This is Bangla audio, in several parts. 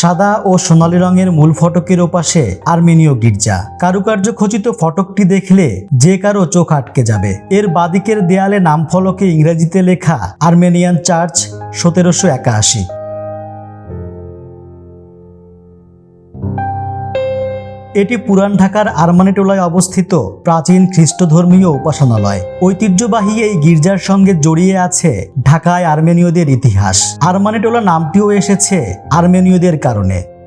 সাদা ও সোনালি রঙের মূল ফটকের ওপাশে আর্মেনীয় গির্জা। কারুকার্য খচিত ফটকটি দেখলে যে কারও চোখ আটকে যাবে। এর বাদিকের দেয়ালে নাম ফলকে ইংরেজিতে লেখা আর্মেনিয়ান চার্চ সতেরোশো একাশি। এটি পুরান ঢাকার আরমানিটোলায় অবস্থিত প্রাচীন খ্রিস্টধর্মীয় উপাসনালয়। ঐতিহ্যবাহী এই গির্জার সঙ্গে জড়িয়ে আছে ঢাকায় আর্মেনীয়দের ইতিহাস। আরমানিটোলা নামটিও এসেছে আর্মেনীয়দের কারণে।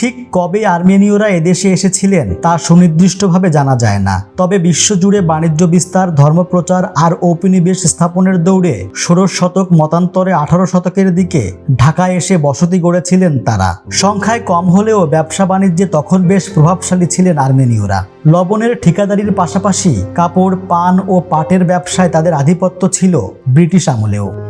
ঠিক কবে আর্মেনীয়রা এদেশে এসেছিলেন তা সুনির্দিষ্টভাবে জানা যায় না। তবে বিশ্বজুড়ে বাণিজ্য বিস্তার, ধর্মপ্রচার আর ঔপনিবেশ স্থাপনের দৌড়ে ষোড়শ শতক মতান্তরে আঠারো শতকের দিকে ঢাকায় এসে বসতি গড়েছিলেন তারা। সংখ্যায় কম হলেও ব্যবসা বাণিজ্যে তখন বেশ প্রভাবশালী ছিলেন আর্মেনীয়রা। লবণের ঠিকাদারির পাশাপাশি কাপড়, পান ও পাটের ব্যবসায় তাদের আধিপত্য ছিল ব্রিটিশ আমলেও।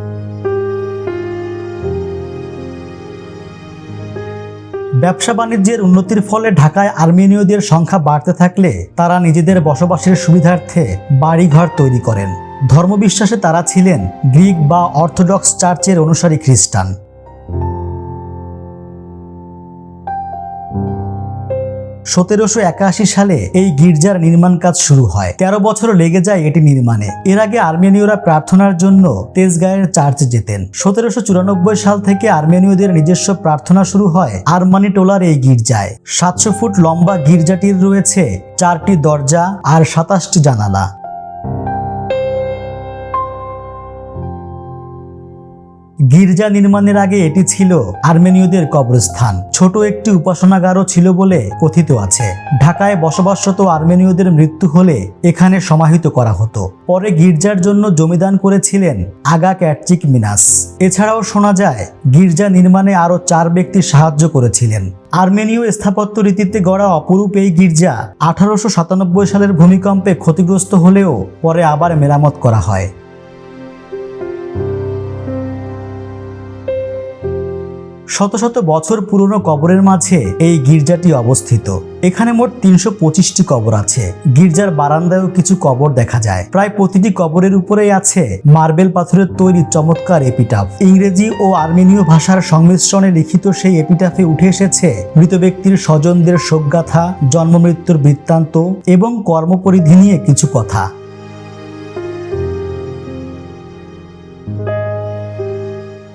ব্যবসা বাণিজ্যের উন্নতির ফলে ঢাকায় আর্মেনীয়দের সংখ্যা বাড়তে থাকলে তারা নিজেদের বসবাসের সুবিধার্থে বাড়িঘর তৈরি করেন। ধর্মবিশ্বাসে তারা ছিলেন গ্রিক বা অর্থোডক্স চার্চের অনুসারী খ্রিস্টান। সতেরোশো একাশি সালে এই গির্জার নির্মাণ কাজ শুরু হয়। তেরো বছর লেগে যায় এটি নির্মাণে। এর আগে আর্মেনীয়রা প্রার্থনার জন্য তেজগাঁয়ের চার্চ যেতেন। সতেরোশো চুরানব্বই সাল থেকে আর্মেনীয়দের নিজস্ব প্রার্থনা শুরু হয় আরমানি টোলার এই গির্জায়। সাতশো ফুট লম্বা গির্জাটির রয়েছে চারটি দরজা আর সাতাশটি জানালা। গির্জা নির্মাণের আগে এটি ছিল আর্মেনীয়দের কবরস্থান। ছোট একটি উপাসনাগারও ছিল বলে কথিত আছে। ঢাকায় বসবাসরত আর্মেনীয়দের মৃত্যু হলে এখানে সমাহিত করা হতো। পরে গির্জার জন্য জমিদান করেছিলেন আগা ক্যাটচিক মিনাস। এছাড়াও শোনা যায়, গির্জা নির্মাণে আরও চার ব্যক্তি সাহায্য করেছিলেন। আর্মেনীয় স্থাপত্য রীতিতে গড়া অপরূপ এই গির্জা আঠারোশো সাতানব্বই সালের ভূমিকম্পে ক্ষতিগ্রস্ত হলেও পরে আবার মেরামত করা হয়। শত শত বছর পুরনো কবরের মাঝে এই গির্জাটি অবস্থিত। এখানে মোট তিনশো পঁচিশটি কবর আছে। গির্জার বারান্দায়ও কিছু কবর দেখা যায়। প্রায় প্রতিটি কবরের উপরেই আছে মার্বেল পাথরের তৈরি চমৎকার এপিটাফ। ইংরেজি ও আর্মেনীয় ভাষার সংমিশ্রণে লিখিত সেই এপিটাফে উঠে এসেছে মৃত ব্যক্তির স্বজনদের শোকগাথা, জন্মমৃত্যুর বৃত্তান্ত এবং কর্মপরিধি নিয়ে কিছু কথা।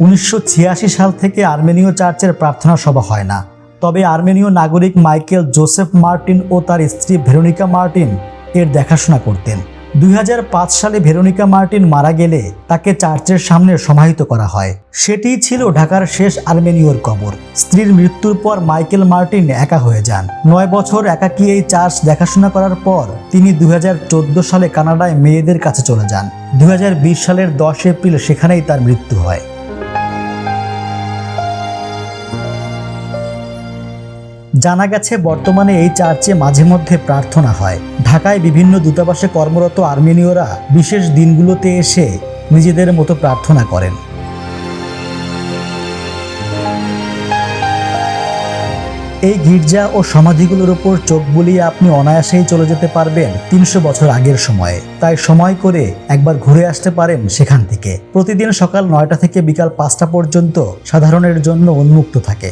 উনিশশো ছিয়াশি সাল থেকে আর্মেনীয় চার্চের প্রার্থনা সভা হয় না। তবে আর্মেনীয় নাগরিক মাইকেল জোসেফ মার্টিন ও তার স্ত্রী ভেরোনিকা মার্টিন এর দেখাশোনা করতেন। দুই হাজার পাঁচ সালে ভেরোনিকা মার্টিন মারা গেলে তাকে চার্চের সামনে সমাহিত করা হয়। সেটিই ছিল ঢাকার শেষ আর্মেনীয়র কবর। স্ত্রীর মৃত্যুর পর মাইকেল মার্টিন একা হয়ে যান। নয় বছর একাকী এই চার্চ দেখাশোনা করার পর তিনি দু হাজার চোদ্দ সালে কানাডায় মেয়েদের কাছে চলে যান। দু হাজার বিশ সালের দশ এপ্রিল সেখানেই তার মৃত্যু হয়। জানা গেছে, বর্তমানে এই চার্চে মাঝে মধ্যে প্রার্থনা হয়। ঢাকায় বিভিন্ন দূতাবাসে কর্মরত আর্মেনীয়রা বিশেষ দিনগুলোতে এসে নিজেদের মতো প্রার্থনা করেন। এই গির্জা ও সমাধিগুলোর উপর চোখ বুলিয়ে আপনি অনায়াসেই চলে যেতে পারবেন তিনশো বছর আগের সময়ে। তাই সময় করে একবার ঘুরে আসতে পারেন সেখান থেকে। প্রতিদিন সকাল নয়টা থেকে বিকাল পাঁচটা পর্যন্ত সাধারণের জন্য উন্মুক্ত থাকে।